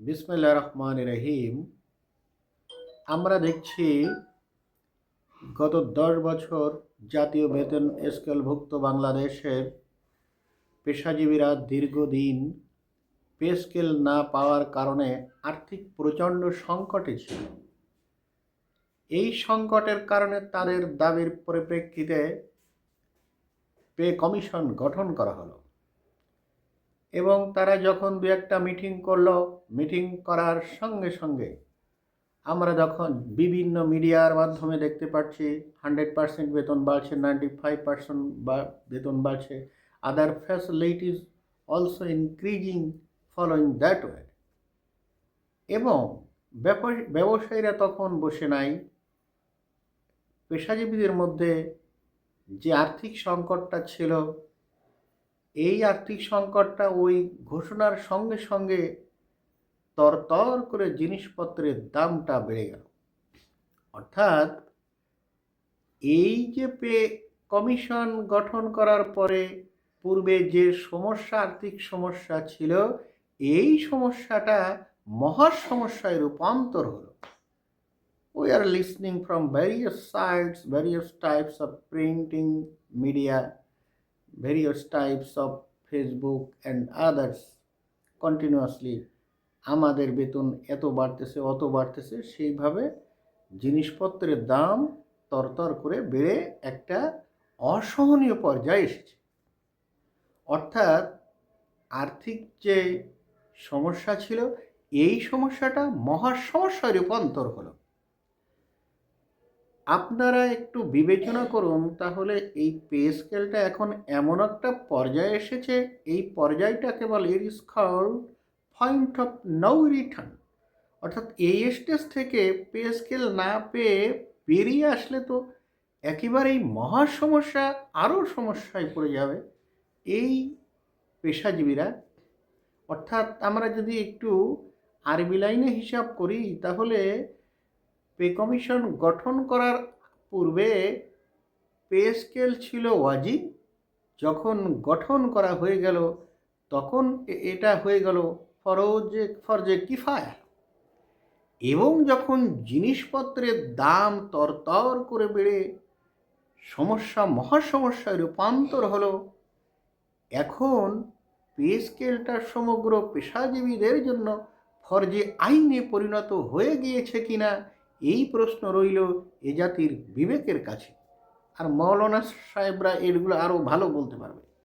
বিসমিল্লা রহমান রহিম। আমরা দেখছি গত দশ বছর জাতীয় বেতন স্কেলভুক্ত বাংলাদেশের পেশাজীবীরা দীর্ঘদিন পে স্কেল না পাওয়ার কারণে আর্থিক প্রচণ্ড সংকটে ছিল। এই সংকটের কারণে তাদের দাবির পরিপ্রেক্ষিতে পে কমিশন গঠন করা হলো। এবং তারা যখন দু একটা মিটিং করল, মিটিং করার সঙ্গে সঙ্গে আমরা যখন বিভিন্ন মিডিয়ার মাধ্যমে দেখতে পাচ্ছি, হান্ড্রেড পার্সেন্ট বেতন বাড়ছে, নাইনটি ফাইভ পার্সেন্ট বা বেতন বাড়ছে। Other facilities also increasing following that way এবং ব্যবসায়ীরা তখন বসে নাই। পেশাজীবীদের মধ্যে যে আর্থিক সংকটটা ছিল এই আর্থিক সংকটটা ওই ঘোষণার সঙ্গে সঙ্গে তরতর করে জিনিসপত্রের দামটা বেড়ে গেল। অর্থাৎ এই যে পে কমিশন গঠন করার পরে পূর্বে যে সমস্যা আর্থিক সমস্যা ছিল এই সমস্যাটা মহা সমস্যায় রূপান্তর হলো। We are listening from various sides, various types of printing media, various types of Facebook and others continuously, আমাদের বেতন এত বাড়তেছে, অত বাড়তেছে, সেইভাবে জিনিসপত্রের দাম তরতর করে বেড়ে একটা অসহনীয় পর্যায়ে এসেছে। অর্থাৎ আর্থিক যে সমস্যা ছিল, এই সমস্যাটা মহা সমস্যায় রূপান্তর হলো। আপনারা একটু বিবেচনা করুন, তাহলে এই পে স্কেলটা এখন এমন একটা পর্যায়ে এসেছে, এই পর্যায়টাকে বলে it is called point of no return অর্থাৎ এই স্টেজ থেকে পে স্কেল না পেয়ে বেরিয়ে আসলে তো একেবারেই মহা সমস্যা, আরও সমস্যায় পড়ে যাবে এই পেশাজীবীরা। অর্থাৎ আমরা যদি একটু আরবি লাইনে হিসাব করি, তাহলে পে কমিশন গঠন করার পূর্বে পে স্কেল ছিল ওয়াজি। যখন গঠন করা হয়ে গেল, তখন এটা হয়ে গেল ফরজে ফরজে কিফায়া এবং যখন জিনিসপত্রের দাম তরতর করে বেড়ে সমস্যা মহা সমস্যায় রূপান্তর হলো, এখন পে স্কেলটা সমগ্র পেশাজীবীদের জন্য ফরজে আইনে পরিণত হয়ে গিয়েছে কিনা এই প্রশ্ন রইল এ জাতির বিবেকের কাছে। আর মৌলানা সাহেবরা এগুলো আরও ভালো বলতে পারবে।